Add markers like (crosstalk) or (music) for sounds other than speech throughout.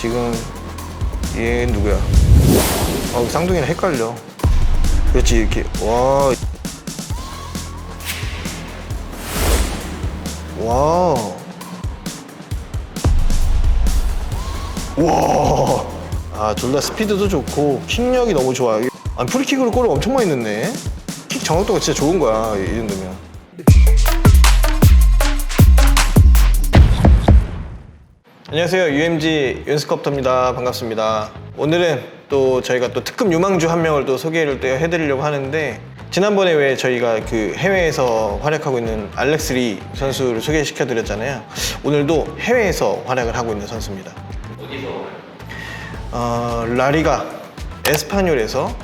지금 얘 누구야? 어, 쌍둥이랑 헷갈려. 그렇지 이렇게 와. 와. 와. 아, 둘 다 스피드도 좋고 킥력이 너무 좋아. 아니, 프리킥으로 골을 엄청 많이 넣네. 킥 정확도가 진짜 좋은 거야. 이 정도면. 안녕하세요. UMG 윤스컵터입니다. 반갑습니다. 오늘은 또 저희가 또 특급 유망주 한 명을 또 소개를 또 해드리려고 하는데 지난번에 왜 저희가 그 해외에서 활약하고 있는 알렉스 리 선수를 소개시켜 드렸잖아요. 오늘도 해외에서 활약을 하고 있는 선수입니다. 어, 라리가 에스파뇰에서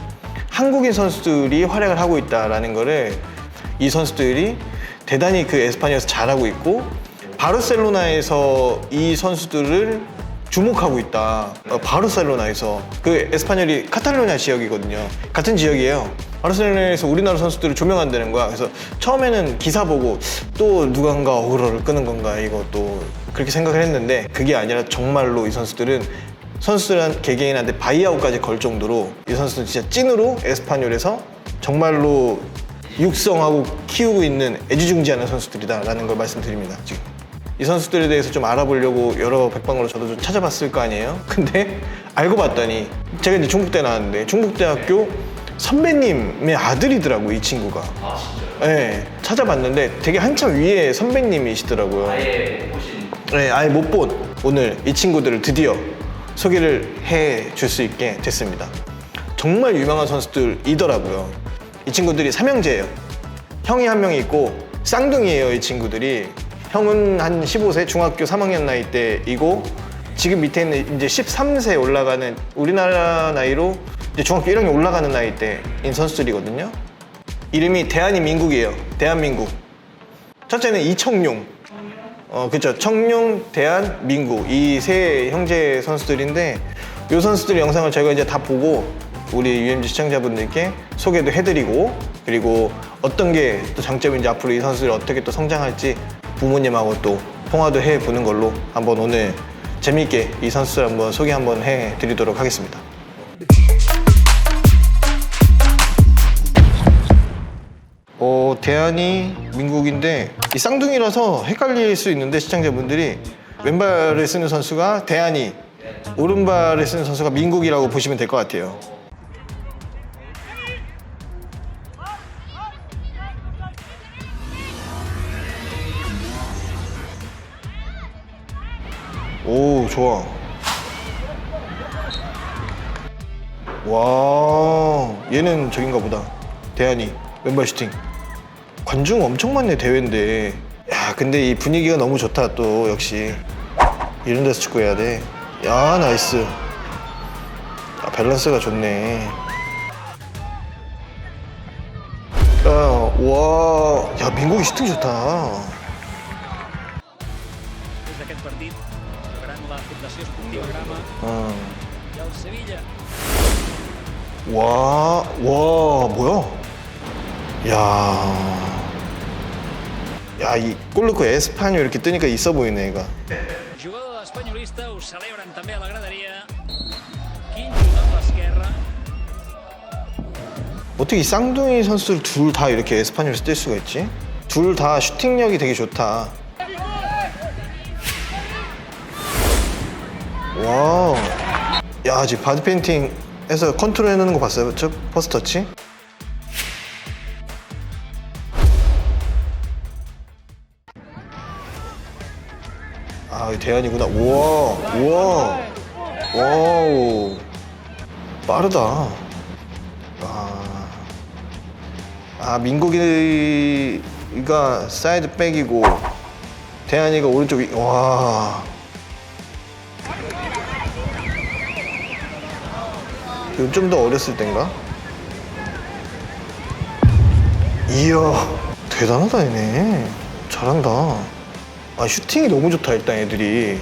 한국인 선수들이 활약을 하고 있다라는 거를 이 선수들이 대단히 그 에스파뇰에서 잘하고 있고 바르셀로나에서 이 선수들을 주목하고 있다. 어, 바르셀로나에서 그 에스파뇰이 카탈루냐 지역이거든요. 같은 지역이에요. 바르셀로나에서 우리나라 선수들을 조명한다는 거야. 그래서 처음에는 기사 보고 또 누군가 어그로를 끄는 건가 이거 또 그렇게 생각을 했는데 그게 아니라 정말로 이 선수들은 선수들한 개개인한테 바이아웃까지 걸 정도로 이 선수는 진짜 찐으로 에스파뇰에서 정말로 육성하고 키우고 있는 애지중지하는 선수들이다라는 걸 말씀드립니다. 지금 이 선수들에 대해서 좀 알아보려고 여러 백방으로 저도 좀 찾아봤을 거 아니에요. (laughs) 근데 알고 봤더니 제가 이제 중국대 나왔는데 중국대학교 선배님의 아들이더라고 이 친구가. 아 진짜요? 네, 찾아봤는데 되게 한참 위에 선배님이시더라고요. 아예 못 보신 네, 아예 못 본 오늘 이 친구들을 드디어 소개를 해 줄 수 있게 됐습니다. 정말 유명한 선수들이더라고요. 이 친구들이 삼형제예요. 형이 한 명이 있고 쌍둥이에요, 이 친구들이. 형은 한 15세, 중학교 3학년 나이 때이고 지금 밑에 있는 이제 13세 올라가는 우리나라 나이로 이제 중학교 1학년 올라가는 나이 때인 선수들이거든요. 이름이 대한민국이에요. 대한민국. 첫째는 이청용. 어, 그쵸. 청룡, 대한, 민구. 이 세 형제 선수들인데, 이 선수들 영상을 저희가 이제 다 보고, 우리 UMG 시청자분들께 소개도 해드리고, 그리고 어떤 게 또 장점인지 앞으로 이 선수들이 어떻게 또 성장할지 부모님하고 또 통화도 해보는 걸로 한번 오늘 재미있게 이 선수들 한번 소개 한번 해드리도록 하겠습니다. 어, 대안이 민국인데 이 쌍둥이라서 헷갈릴 수 있는데 시청자분들이 왼발을 쓰는 선수가 대안이 오른발을 쓰는 선수가 민국이라고 보시면 될 것 같아요. 좋아. 와, 얘는 저긴가 보다. 대안이 왼발 슈팅. 관중 엄청 많네 대회인데. 야, 근데 이 분위기가 너무 좋다 또 역시 이런 데서 축구 해야 돼. 야, 나이스. 아, 밸런스가 좋네. 야, 와, 야 민국이 슈팅 좋다. 어. 와, 와, 뭐야? 야. 야, 이 골르코 에스파뇰 이렇게 뜨니까 있어 보이네, 얘가. 어떻게 이 쌍둥이 선수들 둘 다 이렇게 에스파뇰에서 뛸 수가 있지? 둘 다 슈팅력이 되게 좋다. 와우. 야, 지금 바디 페인팅 해서 컨트롤 해놓는 거 봤어요? 저 퍼스트 터치? 아, 이거 대안이구나. 우와, 우와. 와우. 빠르다. 아, 아 민국이가 사이드 백이고 대한이가 오른쪽이 와. 이건 좀 더 어렸을 땐가? 이야 대단하다 얘네 잘한다 아 슈팅이 너무 좋다 일단 애들이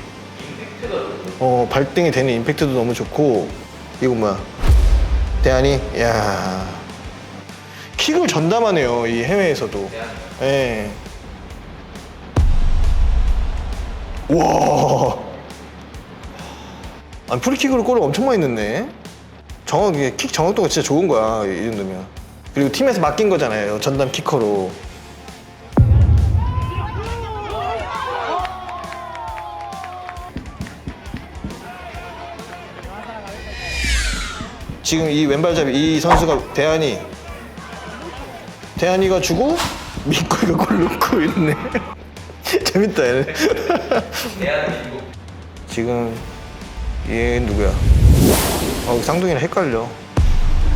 어 발등이 되는 임팩트도 너무 좋고 이거 뭐야 대안이 야 킥을 전담하네요 이 해외에서도 예. 와. 아니 프리킥으로 골을 엄청 많이 넣네. 정확 킥 정확도가 진짜 좋은 거야 이 정도면. 그리고 팀에서 맡긴 거잖아요 전담 키커로. 지금 이 왼발잡이 이 선수가 대한이 대한이가 주고 민구이가 골 넣고 있네. (laughs) 재밌다 얘네. 지금 얘 누구야? 어 쌍둥이랑 헷갈려.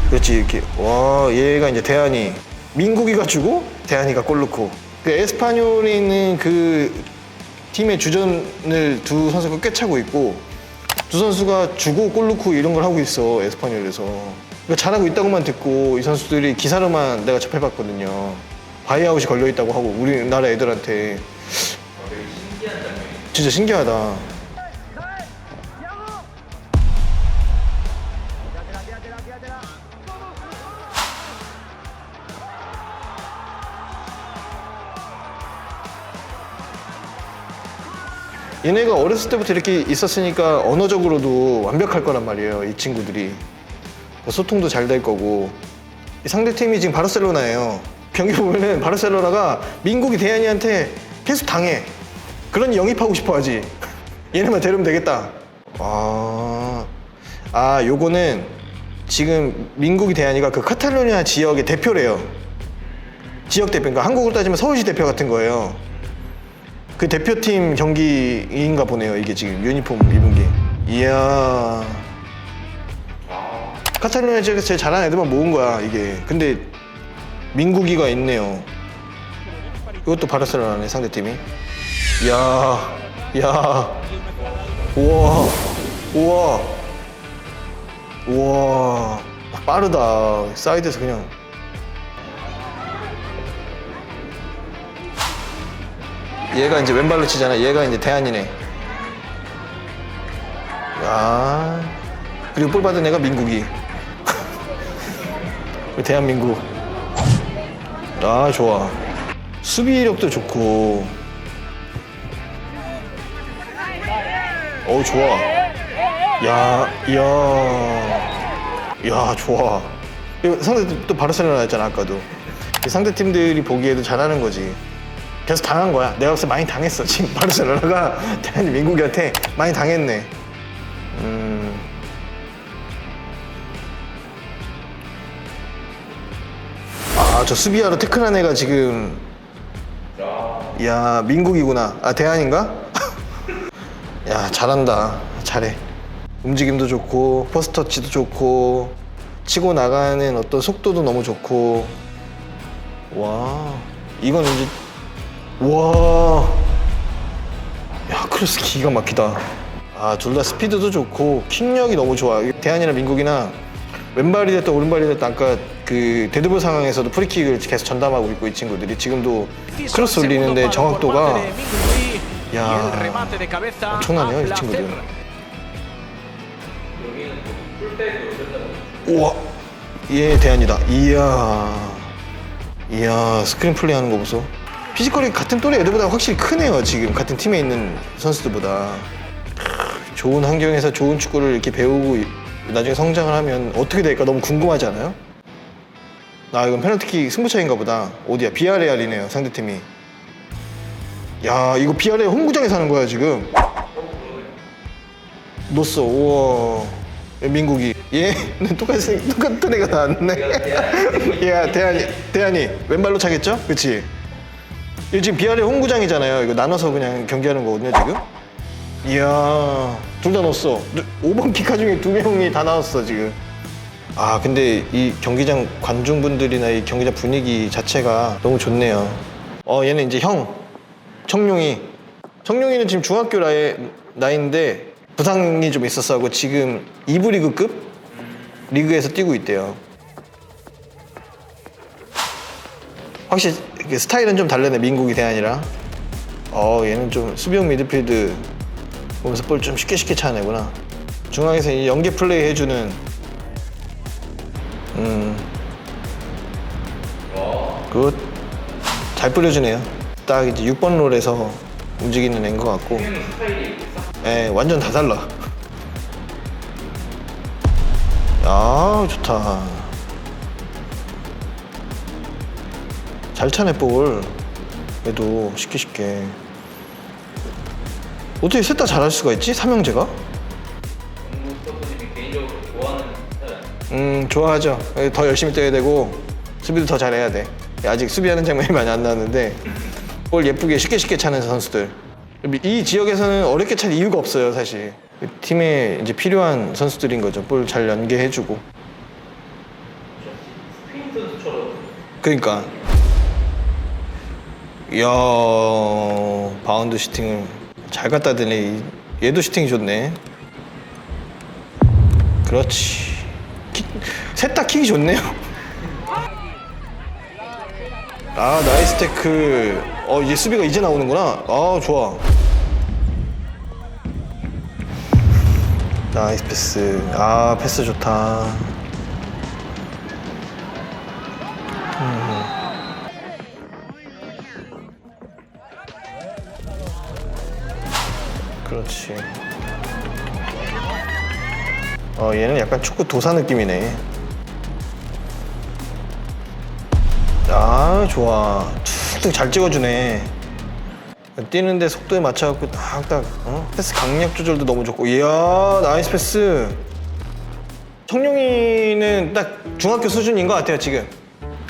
그렇지 이렇게. 와 얘가 이제 대한이. 민국이가 주고 대한이가 골 넣고. 그 에스파뇰에 있는 그 팀의 주전을 두 선수가 꿰차고 있고 두 선수가 주고 골 넣고 이런 걸 하고 있어 에스파뇰에서. 그러니까 잘하고 있다고만 듣고 이 선수들이 기사로만 내가 접해봤거든요. 바이아웃이 걸려 있다고 하고 우리나라 애들한테. 진짜 신기하다 얘네가 어렸을 때부터 이렇게 있었으니까 언어적으로도 완벽할 거란 말이에요. 이 친구들이. 뭐 소통도 잘 될 거고. 이 상대 팀이 지금 바르셀로나예요. 경기 보면은 바르셀로나가 민국이 대한이한테 계속 당해. 그러니 영입하고 싶어 하지. (laughs) 얘네만 데려오면 되겠다. 아, 아, 요거는 지금 민국이 대한이가 그 카탈로니아 지역의 대표래요. 지역 대표, 그러니까 한국으로 따지면 서울시 대표 같은 거예요. 그 대표팀 경기인가 보네요. 이게 지금 유니폼 입은 게. 이야. 카탈루냐 지역에서 제일 잘하는 애들만 모은 거야 이게. 근데 민국이가 있네요. 이것도 바르셀로나네 상대팀이. 이야. 야. 우와. 우와. 우와. 빠르다. 사이드에서 그냥. 얘가 이제 왼발로 치잖아. 얘가 이제 대한이네. 야. 그리고 볼 받은 애가 민국이. (laughs) 대한민국. 아, 좋아. 수비력도 좋고. 어우, 좋아. 야, 이야. 야, 좋아. 상대 또 바르셀로나 였잖아 아까도. 이 상대 팀들이 보기에도 잘하는 거지. 그래서 당한 거야. 내가 때 많이 당했어. 지금 바르셀로나가 대한 (laughs) 민국이한테 많이 당했네. 음. 아, 저 수비하러 태클한 애가 지금. 야, 민국이구나. 아, 대한인가? (laughs) 야, 잘한다. 잘해. 움직임도 좋고, 퍼스트 터치도 좋고, 치고 나가는 어떤 속도도 너무 좋고. 와, 이건 이제 와. 야, 크로스 기가 막히다. 아, 둘 다 스피드도 좋고 킥력이 너무 좋아. 대한이나 민국이나 왼발이 됐든 오른발이 됐든 아까 그 데드볼 상황에서도 프리킥을 계속 전담하고 있고 이 친구들이 지금도 크로스 올리는데 정확도가 야, 엄청나네요, 이 친구들. 우와. 얘 대한이다. 이야. 이야, 스크린 플레이 하는 거 보소. 피지컬이 같은 또래 애들보다 확실히 크네요, 지금. 같은 팀에 있는 선수들보다. 크, 좋은 환경에서 좋은 축구를 이렇게 배우고 나중에 성장을 하면 어떻게 될까 너무 궁금하지 않아요? 아, 이건 페널티킥 승부차인가 보다. 어디야? 비아레알이네요, 상대팀이. 야, 이거 비아레알 홈구장에 사는 거야, 지금. 넣었어, 우와. 민국이. (laughs) 얘는 똑같은, 똑같은 애가 나왔네. (laughs) 얘가 대한이, 대한이. 왼발로 차겠죠? 그치? 이거 지금 비아레 홈구장이잖아요. 이거 나눠서 그냥 경기하는 거거든요, 지금. 이야, 둘 다 넣었어. 5번 피카 중에 두 명이 다 나왔어, 지금. 아, 근데 이 경기장 관중분들이나 이 경기장 분위기 자체가 너무 좋네요. 어, 얘는 이제 형, 청룡이. 청룡이는 지금 중학교 나이, 나이인데 부상이 좀 있었어 하고 지금 2부 리그급 리그에서 뛰고 있대요. 확실히 이게 스타일은 좀 다르네 민국이 대한이랑 어 얘는 좀 수비형 미드필드 보면서 볼 좀 쉽게 쉽게 차는 애구나. 중앙에서 이 연계 플레이 해주는 음굿잘 뿌려주네요. 딱 이제 6번 롤에서 움직이는 것 같고. 예 완전 다 달라. 아 좋다. 잘 차네 볼. 얘도 쉽게 쉽게. 어떻게 셋 다 잘할 수가 있지? 삼형제가? 음 좋아하죠. 더 열심히 뛰어야 되고 수비도 더 잘해야 돼. 아직 수비하는 장면이 많이 안 나왔는데 볼 예쁘게 쉽게 쉽게 차는 선수들. 이 지역에서는 어렵게 찰 이유가 없어요 사실. 팀에 이제 필요한 선수들인 거죠. 볼 잘 연계해주고. 그러니까. 이야 바운드 슈팅을 잘 갖다 대네. 얘도 슈팅이 좋네. 그렇지. 셋 다 킥이 좋네요. (laughs) 아 나이스 태클. 어 이제 수비가 이제 나오는구나. 아 좋아. 나이스 패스. 아 패스 좋다. 그렇지. 어 얘는 약간 축구 도사 느낌이네. 아 좋아. 툭툭 잘 찍어주네. 뛰는데 속도에 맞춰갖고 딱딱 어? 패스 강약 조절도 너무 좋고 이야 나이스 패스. 청룡이는 딱 중학교 수준인 것 같아요 지금.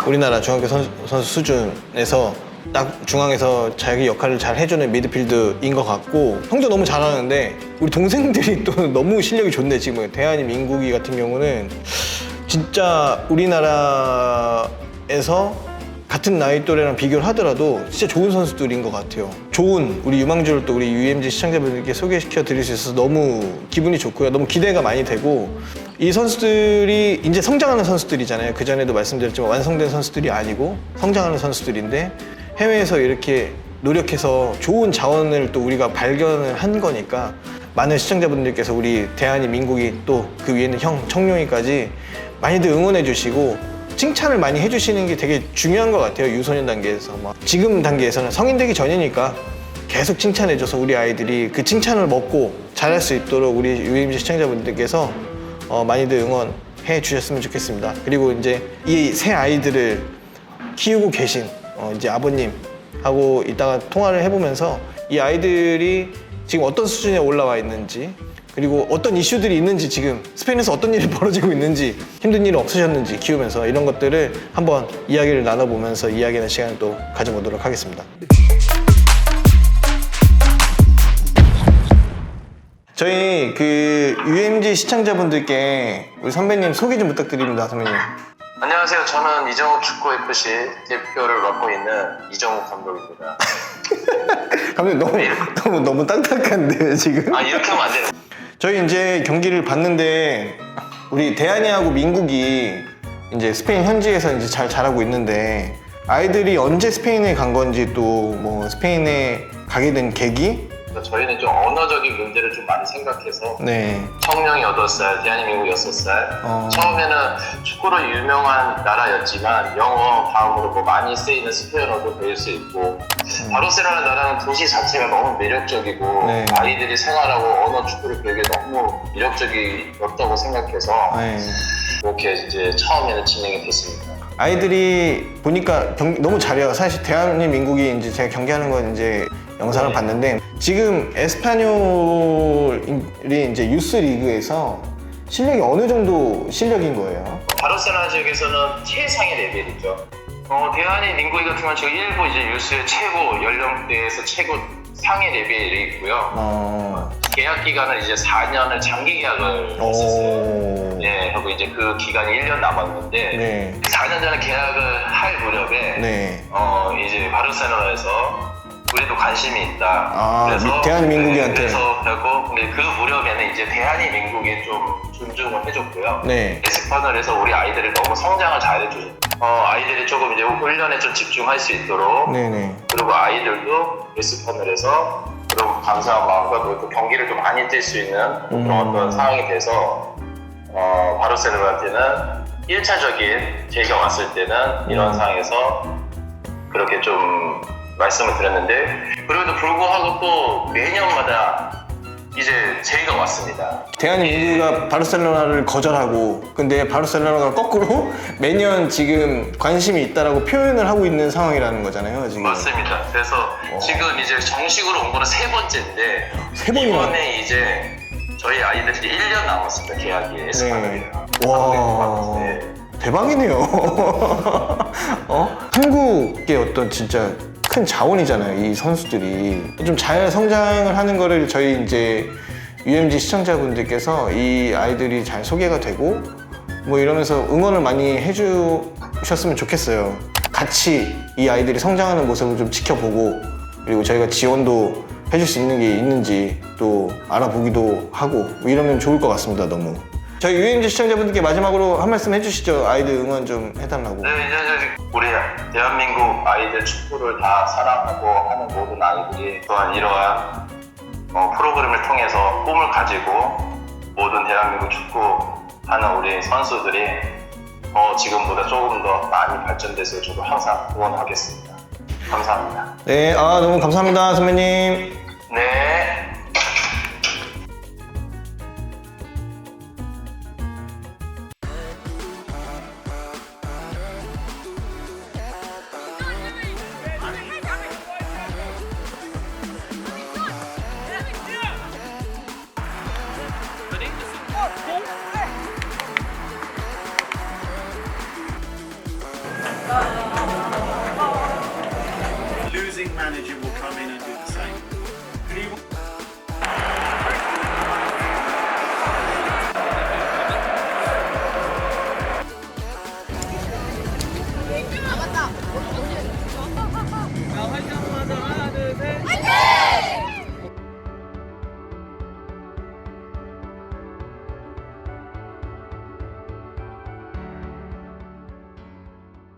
우리나라 중학교 선수, 선수 수준에서 딱 중앙에서 자기 역할을 잘 해주는 미드필드인 것 같고 형도 너무 잘하는데 우리 동생들이 (laughs) 또 너무 실력이 좋네 지금 대한이 민국이 같은 경우는 진짜 우리나라에서 같은 나이 또래랑 비교를 하더라도 진짜 좋은 선수들인 것 같아요. 좋은 우리 유망주를 또 우리 UMG 시청자분들께 소개시켜 드릴 수 있어서 너무 기분이 좋고요. 너무 기대가 많이 되고 이 선수들이 이제 성장하는 선수들이잖아요. 그 전에도 말씀드렸지만 완성된 선수들이 아니고 성장하는 선수들인데 해외에서 이렇게 노력해서 좋은 자원을 또 우리가 발견을 한 거니까 많은 시청자분들께서 우리 대한이 민국이 또 그 위에는 형 청룡이까지 많이들 응원해 주시고 칭찬을 많이 해주시는 게 되게 중요한 것 같아요 유소년 단계에서. 막 지금 단계에서는 성인 되기 전이니까 계속 칭찬해줘서 우리 아이들이 그 칭찬을 먹고 잘할 수 있도록 우리 UMG 시청자분들께서 어, 많이들 응원해 주셨으면 좋겠습니다. 그리고 이제 이 새 아이들을 키우고 계신 어, 이제 아버님하고 이따가 통화를 해보면서 이 아이들이 지금 어떤 수준에 올라와 있는지 그리고 어떤 이슈들이 있는지 지금 스페인에서 어떤 일이 (laughs) 벌어지고 있는지 힘든 일은 없으셨는지 키우면서 이런 것들을 한번 이야기를 나눠보면서 이야기하는 시간을 또 가져보도록 하겠습니다. 저희 그 UMG 시청자분들께 우리 선배님 소개 좀 부탁드립니다, 선배님. 안녕하세요. 저는 이정욱 축구 FC 대표를 맡고 있는 이정욱 감독입니다. (laughs) 감독님 너무 너무 너무 딱딱한데 (laughs) 지금. 아 이렇게 하면 안 되는. 저희 이제 경기를 봤는데 우리 대한이하고 민국이 이제 스페인 현지에서 이제 잘 잘하고 있는데 아이들이 언제 스페인에 간 건지 또 뭐 스페인에 가게 된 계기? 저희는 좀 언어적인 문제를 좀 많이 생각해서 네. 청룡이 8살, 대한민국 6살. 어. 처음에는 축구로 유명한 나라였지만 영어 다음으로 뭐 많이 쓰이는 스페인어도 배울 수 있고 바르셀로나 나라는 도시 자체가 너무 매력적이고 음. 네. 아이들이 생활하고 언어 축구를 배우기 너무 매력적이었다고 생각해서 네. 그렇게 이제 처음에는 진행이 됐습니다. 아이들이 보니까 경- 너무 잘해요. 사실 대한민국이 이제 제가 경기하는 건 이제 영상을 네. 봤는데 지금 에스파뇰이 이제 유스 리그에서 실력이 어느 정도 실력인 거예요? 바르셀로나 지역에서는 최상의 레벨이죠. 어, 대한이 민국이 같은 경우는 지금 일부 이제 유스의 최고 연령대에서 최고 상위 레벨이 있고요. 어. 계약 기간은 이제 4년을 장기 계약을 했었어요. 오. 예, 하고 이제 그 기간이 1년 남았는데 네. 4년 전에 계약을 할 무렵에 네. 어, 이제 바르셀로나에서 우리도 관심이 있다. 아, 미- 대한민국이한테. 네, 그래서 하고 근데 그 무렵에는 이제 대한이 민국이 좀 존중을 해줬고요. 네. 에스파널 에서 우리 아이들이 너무 성장을 잘 해주죠. 어, 아이들이 조금 이제 훈련에 좀 집중할 수 있도록 네네. 그리고 아이들도 에스파널에서 그런 감사한 마음과 그리고 또 경기를 좀 많이 뛸 수 있는 음. 그런 어떤 상황이 돼서 어, 바르셀로나한테는 1차적인 계기가 왔을 때는 이런 음. 상황에서 그렇게 좀 말씀을 드렸는데 그래도 불구하고 또 매년마다 이제 제의가 왔습니다. 대한민국가 바르셀로나를 거절하고 근데 바르셀로나가 거꾸로 (laughs) 매년 지금 관심이 있다라고 표현을 하고 있는 상황이라는 거잖아요 지금 맞습니다. 그래서 지금 이제 정식으로 온 거는 세 번째인데 세 번이나? 이번에 이제 저희 아이들이 1년 남았습니다 계약이 네. 와 네. 대박이네요 (laughs) 어? 한국의 어떤 진짜 큰 자원이잖아요 이 선수들이. 좀 잘 성장을 하는 거를 저희 이제 UMG 시청자분들께서 이 아이들이 잘 소개가 되고 뭐 이러면서 응원을 많이 해주셨으면 좋겠어요. 같이 이 아이들이 성장하는 모습을 좀 지켜보고 그리고 저희가 지원도 해줄 수 있는 게 있는지 또 알아보기도 하고 뭐 이러면 좋을 것 같습니다 너무 저희 UMG 시청자분들께 마지막으로 한 말씀 해주시죠 아이들 응원 좀 해달라고 네, 이제 우리 대한민국 아이들 축구를 다 사랑하고 하는 모든 아이들이 또한 이러한 어, 프로그램을 통해서 꿈을 가지고 모든 대한민국 축구 하는 우리 선수들이 어, 지금보다 조금 더 많이 발전돼서 저도 항상 응원하겠습니다. 감사합니다. 네, 아 너무 감사합니다 선배님